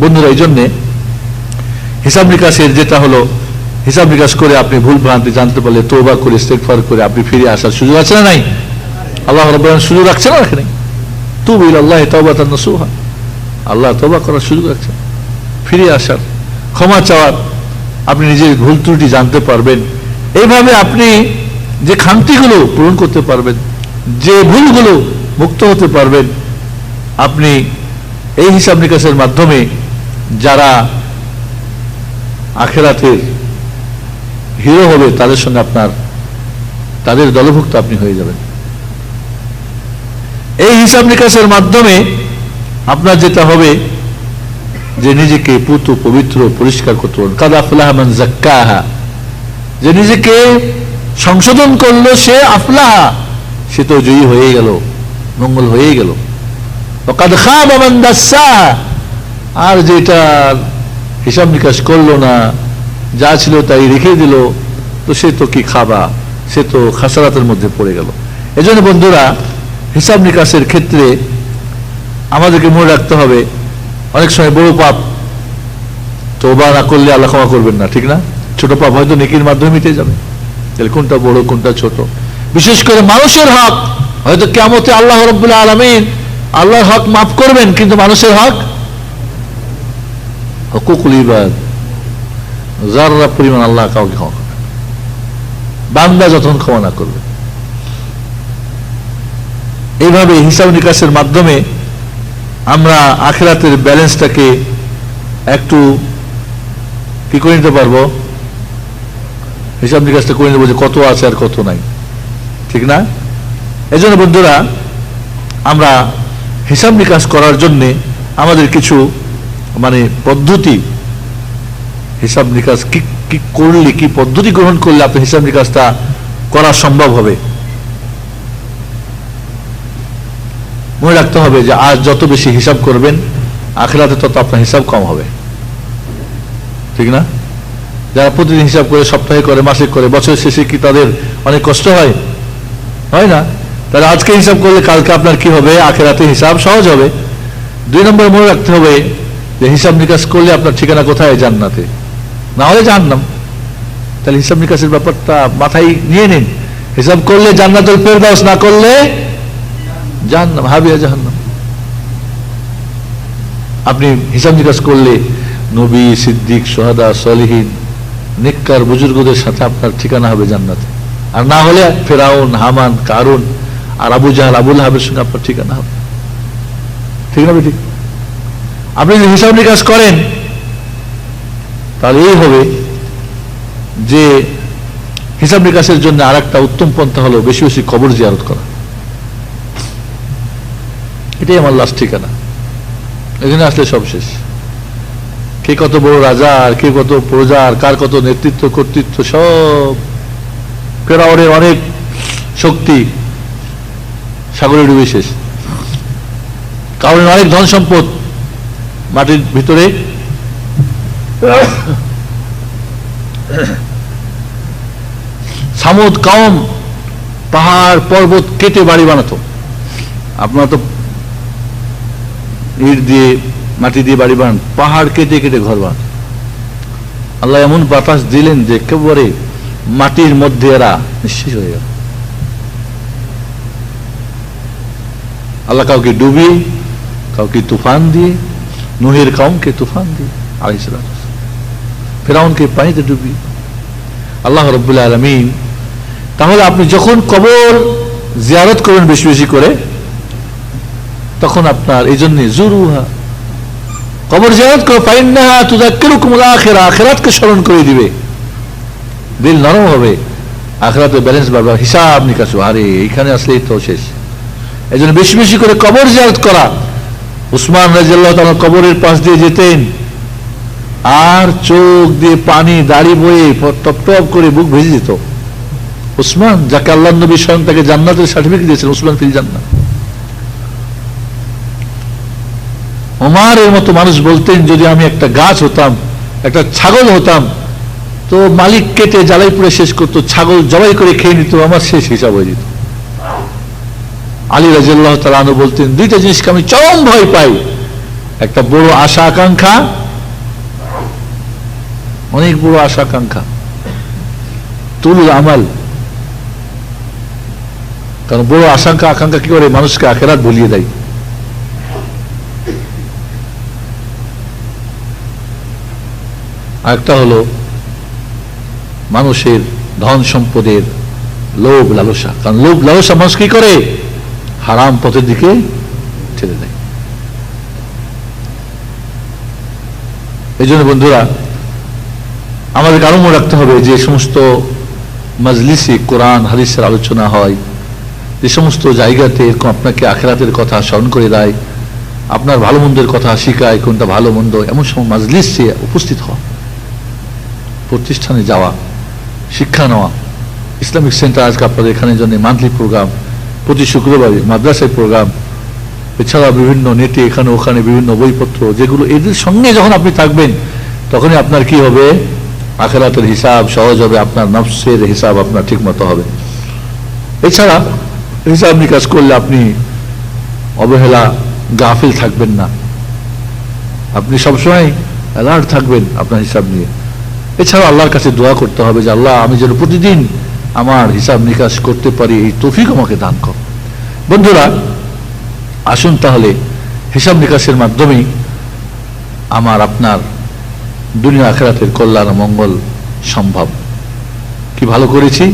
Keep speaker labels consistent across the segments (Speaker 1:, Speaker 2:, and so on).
Speaker 1: বন্ধুরা এই জন্যে হিসাব নিকাশের যেটা হলো, হিসাব নিকাশ করে আপনি ভুল ভ্রান্তি জানতে পারলে তোবা করে, ইস্তেগফার করে আপনি ফিরে আসার সুযোগ আছে না নাই? আল্লাহ রব্বান সুযোগ রাখছে না রাখেনি তু বিল আল্লাহ তওবাতান নসুহা। আল্লাহ তওবা করার সুযোগ রাখছে ফিরে আসার ক্ষমা চাওয়ার আপনি নিজের ভুল ত্রুটি জানতে পারবেন। এইভাবে আপনি যে খামতিগুলো পূরণ করতে পারবেন, যে ভুলগুলো মুক্ত হতে পারবেন, আপনি এই হিসাব নিকাশের মাধ্যমে যারা আখেরাতের হিরো হবে, তাদের সঙ্গে আপনার, তাদের দলভুক্ত আপনি হয়ে যাবেন। এই হিসাব নিকাশের মাধ্যমে আপনার যেটা হবে যে নিজেকে পুতু, পবিত্র, পরিষ্কার করতে পারবেন। কাদা ফুলাহমান জাক্কাহা যে নিজেকে সংশোধন করল, সে আফলাহা। সে তো জয়ী হয়ে গেল, মঙ্গল হয়ে গেল। কাদ খাবা মান দাস্সাহা। আর যেটা হিসাব নিকাশ করল না, যা ছিল তাই রেখে দিল, তো সে তো কি খাবা? সে তো খাসারাতের মধ্যে পড়ে গেল। এজন্য বন্ধুরা, হিসাব নিকাশের ক্ষেত্রে আমাদেরকে মনে রাখতে হবে, অনেক সময় বড় পাপ তোবা না করলে আল্লাহ ক্ষমা করবেন না, ঠিক না? ছোট পাপ হয়তো নেকির মাধ্যমে মিটে যাবে। তাহলে কোনটা বড়, কোনটা ছোট? বিশেষ করে মানুষের হক, হয়তো কেমতে আল্লাহ রব্বুল্লাহ আলমিন আল্লাহর হক মাফ করবেন, কিন্তু মানুষের হক হকুকুল ইবাদ। যাররা পরিমাণ আল্লাহ কাউকে ক্ষমা করবে। বান্দা যখন ক্ষমা না করবে। এইভাবে হিসাব নিকাশের মাধ্যমে আমরা আখেরাতের ব্যালেন্সটাকে একটু কি করে নিতে পারব? হিসাব নিকাশটা করে নেব যে কত আছে আর কত নাই। ঠিক না? এই জন্য বন্ধুরা, আমরা হিসাব নিকাশ করার জন্যে আমাদের কিছু মানে পদ্ধতি, হিসাব নিকাশ কি কি করলে, কি পদ্ধতি গ্রহণ করলে আপনার হিসাব নিকাশটা করা সম্ভব হবে? মনে রাখতে হবে যে আজ যত বেশি হিসাব করবেন, আখেরাতে তত আপনার হিসাব কম হবে। ঠিক না? যারা প্রতিদিন হিসাব করে, সপ্তাহে করে, মাসে করে, বছরের শেষে কি তাদের অনেক কষ্ট হয়? হয় না? তাহলে আজকে হিসাব করলে কালকে আপনার কি হবে? আখেরাতে হিসাব সহজ হবে। দুই নম্বর মনে রাখতে হবে যে হিসাব নিকাশ করলে আপনার ঠিকানা কোথায়? জান্নাতে। না হলে জানলাম তাহলে হিসাব নিকাশের ব্যাপারটা মাথায় নিয়ে নিন। হিসাব করলে জান্নাতুল ফেরদাউস, না করলে জাহান্নাম, হাবিয়া জাহান্নাম। আপনি হিসাব নিকাশ করলে নবী, সিদ্দিক, সোহাদা, সলিহীন, নিক্কার বুজুর্গদের সাথে আপনার ঠিকানা হবে জান্নাতে। আর না হলে ফেরাউন, হামান, কারুন আর আবু জাহাল, আবুল হাবের সঙ্গে আপনার ঠিকানা হবে। ঠিক না ঠিক আপনি যদি হিসাব নিকাশ করেন, তাহলে এই হবে যে হিসাব নিকাশের জন্য আর একটা উত্তম পন্থা হলো বেশি বেশি কবর জিয়ারত করা। এটাই আমার লাস্ট ঠিকানা। এখানে আসলে সব শেষ। কে কত বড় রাজা আর কে কত প্রজা আর কার কত নেতৃত্ব, কর্তৃত্ব, সব ফেরাওয়ারের অনেক শক্তি সাগরে ডুবে শেষ। কারণ অনেক ধন সম্পদ মাটির ভিতরে? সামুদ কম পাহাড়, পর্বত কেটে বাড়ি বানাতো। আপনারা তো ইট দিয়ে, মাটি দিয়ে বাড়ি বানান, পাহাড় কেটে কেটে ঘর বানান আল্লাহ এমন বাতাস দিলেন যে একেবারে মাটির মধ্যে এরা নিঃশেষ হয়ে গেল। আল্লাহ কাউকে ডুবিয়ে, কাউকে তুফান দিয়ে নুহের কাউকে তুফান দিয়ে আলাইসালাম ফেরাউনকে পানিতে ডুবিয়ে। আল্লাহ রব্বুল্লাহ আলমিন, তাহলে আপনি যখন কবর জিয়ারত করবেন বেশি বেশি করে, তখন আপনার এই জন্যে জুরুহা, কবর জিয়ারত করো পাইন্নাহা তুদাক্কিরুকুমুল আখিরা, আখিরাতকে স্মরণ করে দিবে। দিল নরম হবে, আখরাতে ব্যালেন্স বাড়বে, হিসাব নিকাশ আরে, এইখানে আসলেই তো শেষ। এই জন্য বেশি বেশি করে কবর জিয়ারত করা উসমান রাজিয়াল্লাহ তাআলা কবরের পাশ দিয়ে যেতেন। আর চোখ দিয়ে পানি, দাড়ি বয়ে টপ করে বুক ভেজে যেত উসমান, যাকে আল্লাহ নবী স্বয়ং তাকে জান্নাতের সার্টিফিকেট দিয়েছেন, উসমান ফিল জান্নাত। ওমারের মতো মানুষ বলতেন, যদি আমি একটা গাছ হতাম, একটা ছাগল হতাম, তো মালিক কেটে জ্বালাই পুড়ে শেষ করতো, ছাগল জবাই করে খেয়ে নিত, আমার শেষ হিসাব হয়ে যেত। আলী রাজিয়াল্লাহ তালানু বলতেন, দুইটা জিনিসকে আমি চরম ভয় পাই। একটা বড় আশা আকাঙ্ক্ষা, অনেক বড় আশা আকাঙ্ক্ষা। তুল আমাল। কারণ বড় আশঙ্কা আকাঙ্ক্ষা কি করে? মানুষকে আখেরাত বলিয়ে দেয়। আরেকটা হলো মানুষের ধন সম্পদের লোভ লালসা। কারণ লোভ লালসা মানুষ কি করে? হারাম পথের দিকে ঠেলে দেয়। এই জন্য বন্ধুরা, আমাদেরকে আরও মনে রাখতে হবে যে সমস্ত মাজলিসে কোরআন, হাদিসের আলোচনা হয়, যে সমস্ত জায়গাতে এরকম আপনাকে আখেরাতের কথা স্মরণ করে দেয়, আপনার ভালো মন্দের কথা শিখায়, কোনটা ভালো মন্দ, এমন সময় মাজলিসে উপস্থিত হওয়া, প্রতিষ্ঠানে যাওয়া, শিক্ষা নেওয়া, ইসলামিক সেন্টার আজকে আপনাদের এখানে জন্য মান্থলি প্রোগ্রাম প্রতি শুক্রবারে মাদ্রাসায় প্রোগ্রাম এছাড়া বিভিন্ন নেটে এখানে ওখানে বিভিন্ন বইপত্র, যেগুলো এদের সঙ্গে যখন আপনি থাকবেন, তখনই আপনার কি হবে? আখেরাতের হিসাব সহজ হবে, আপনার নফসের হিসাব আপনার ঠিক মতো হবে। এছাড়া হিসাব নিকাশ করলে আপনি অবহেলা, গাফিল থাকবেন না। আপনি সবসময় অ্যালার্ট থাকবেন আপনার হিসাব নিয়ে। এছাড়া আল্লাহর কাছে দোয়া করতে হবে যে, আল্লাহ, আমি যেন প্রতিদিন আমার হিসাব নিকাশ করতে পারি, এই তৌফিক আমাকে দান কর। বন্ধুরা, আসুন তাহলে হিসাব নিকাশের মাধ্যমেই আমার আপনার দুনিয়া আখেরাতের কল্যাণ মঙ্গল সম্ভব। কি ভালো করেছি?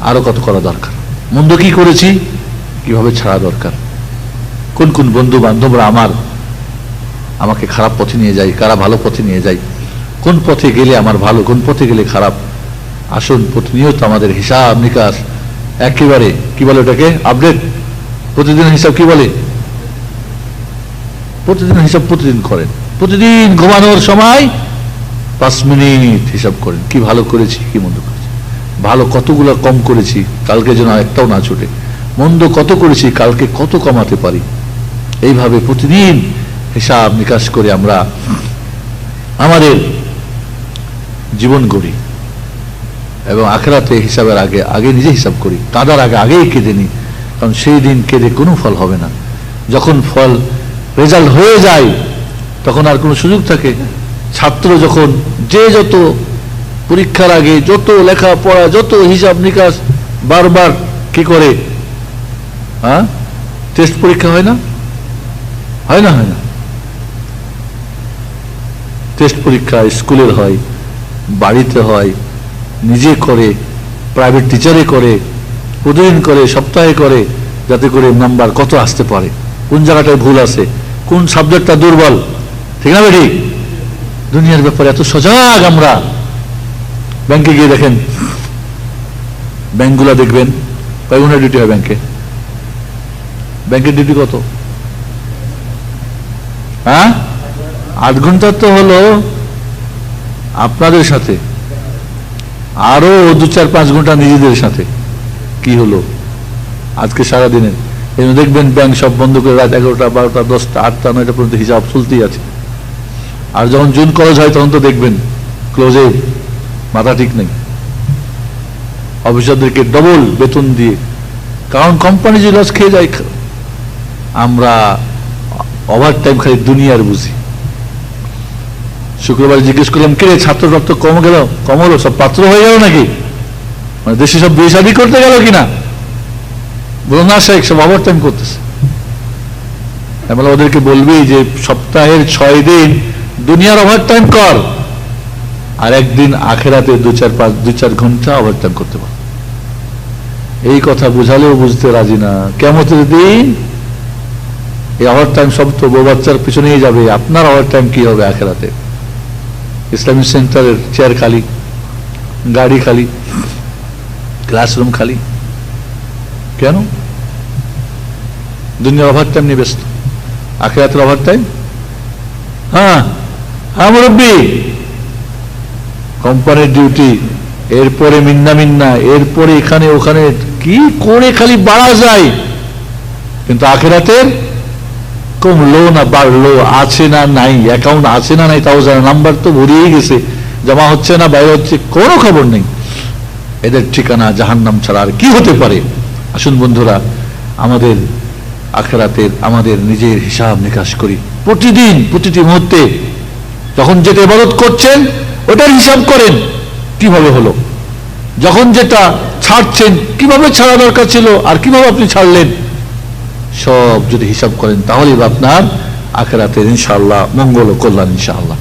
Speaker 1: আরও কত করা দরকার? মন্দ কি করেছি? কীভাবে ছাড়া দরকার? কোন কোন বন্ধু বান্ধবরা আমার আমাকে খারাপ পথে নিয়ে যায়, কারা ভালো পথে নিয়ে যায়? কোন পথে গেলে আমার ভালো, কোন পথে গেলে খারাপ? আসুন প্রতিনিয়ত আমাদের হিসাব নিকাশ একেবারে, কি বলে ওটাকে? আপডেট প্রতিদিন হিসাব কি বলে? প্রতিদিন হিসাব প্রতিদিন করেন। প্রতিদিন ঘুমানোর সময় পাঁচ মিনিট হিসাব করেন। কি ভালো করেছি, কি মন্দ করেছি। ভালো কতগুলো কম করেছি, কালকে যেন একটাও না ছুটে। মন্দ কত করেছি, কালকে কত কমাতে পারি। এইভাবে প্রতিদিন হিসাব নিকাশ করে আমরা আমাদের জীবন গড়ি। এবং আখেরাতে হিসাবের আগে আগে নিজে হিসাব করি। কাদার আগে, আগেই কেঁদে নিই। কারণ সেই দিন কেঁদে কোনো ফল হবে না। যখন ফল রেজাল্ট হয়ে যায়, তখন আর কোনো সুযোগ থাকে। ছাত্র যখন যে যত পরীক্ষার আগে, যত লেখাপড়া, যত হিসাব নিকাশ বারবার কি করে হ্যাঁ? টেস্ট পরীক্ষা হয় না? হয় না হয় না। টেস্ট পরীক্ষা স্কুলের হয়, বাড়িতে হয় নিজে করে প্রাইভেট টিচারে করে প্রতিদিন করে, সপ্তাহে করে, যাতে করে নাম্বার কত আসতে পারে, কোন জায়গাটায় ভুল আছে, কোন সাবজেক্টটা দুর্বল, ঠিক না বেটি দুনিয়ার ব্যাপারে এত সজাগ আমরা। ব্যাংকে গিয়ে দেখেন, ব্যাংকগুলো দেখবেন, কয় ডিউটি হয় ব্যাংকে? ব্যাংকের ডিউটি কত? হ্যাঁ? আট ঘণ্টা তো হলো আপনাদের সাথে। আরও দু চার পাঁচ ঘণ্টা নিজেদের সাথে। কি হলো? আজকে সারাদিনে। এই দেখবেন ব্যাংক সব বন্ধ করে রাত এগারোটা, বারোটা, দশটা, আটটা, নয়টা পর্যন্ত হিসাব চলতেই আছে। আর যখন জুন কলেজ হয়, তখন তো দেখবেন ক্লোজে মাথা ঠিক নেই। অফিসারদেরকে ডবল বেতন দিয়ে। কারণ কোম্পানি যে লস খেয়ে যায়, আমরা ওভার টাইম খালি দুনিয়ার বুঝি। শুক্রবার জিজ্ঞেস করলাম, কে ছাত্র রক্ত কম গেল? কম হলো সব পাত্র হয়ে গেল নাকি? মানে দেশে সব বিয়ে করতে গেল কিনা? বলো না শেখ, সব ওভার টাইম করতেছে এবার ওদেরকে বলবি যে সপ্তাহের ছয় দিন দুনিয়ার ওভার টাইম কর, আর একদিন আখেরাতে দু চার পাঁচ, দু চার ঘণ্টা ওভার টাইম করতে পার। এই কথা বুঝালেও বুঝতে রাজি না। কেমতের দিন এই ওভার টাইম সব তো বউ বাচ্চার পিছনেই যাবে, আপনার ওভার টাইম কি হবে আখেরাতে? ইসলামিক সেন্টারের চেয়ার খালি, গাড়ি খালি ক্লাসরুম খালি। কেন? দুনিয়ার ওভার টাইম নিয়ে ব্যস্ত। আখেরাতের ওভার টাইম হ্যাঁ হ্যাঁ মুরব্বী। কোম্পানির ডিউটি এরপরে মিন্না মিন্না, এরপরে এখানে ওখানে, কি করে খালি বাড়া যায়? কিন্তু আখেরাতের কমলো না বাড়লো আছে না নাই? অ্যাকাউন্ট আছে না নাই? তাও জানা নাম্বার তো ভরিয়েই গেছে। জমা হচ্ছে না, বাইরে হচ্ছে, কোনো খবর নেই। এদের ঠিকানা জাহান্নাম ছাড়া আর কি হতে পারে? আসুন বন্ধুরা, আমাদের আখেরাতের, আমাদের নিজের হিসাব নিকাশ করি। প্রতিদিন, প্রতিটি মুহূর্তে, যখন যেটা ইবাদত করছেন, ওটার হিসাব করেন, কীভাবে হলো? যখন যেটা ছাড়ছেন, কীভাবে ছাড়া দরকার ছিল, আর কীভাবে আপনি ছাড়লেন? সব যদি হিসাব করেন তাহলেই আপনার আখেরাতের ইনশাআল্লাহ মঙ্গল ও কল্যাণ ইনশাআল্লাহ।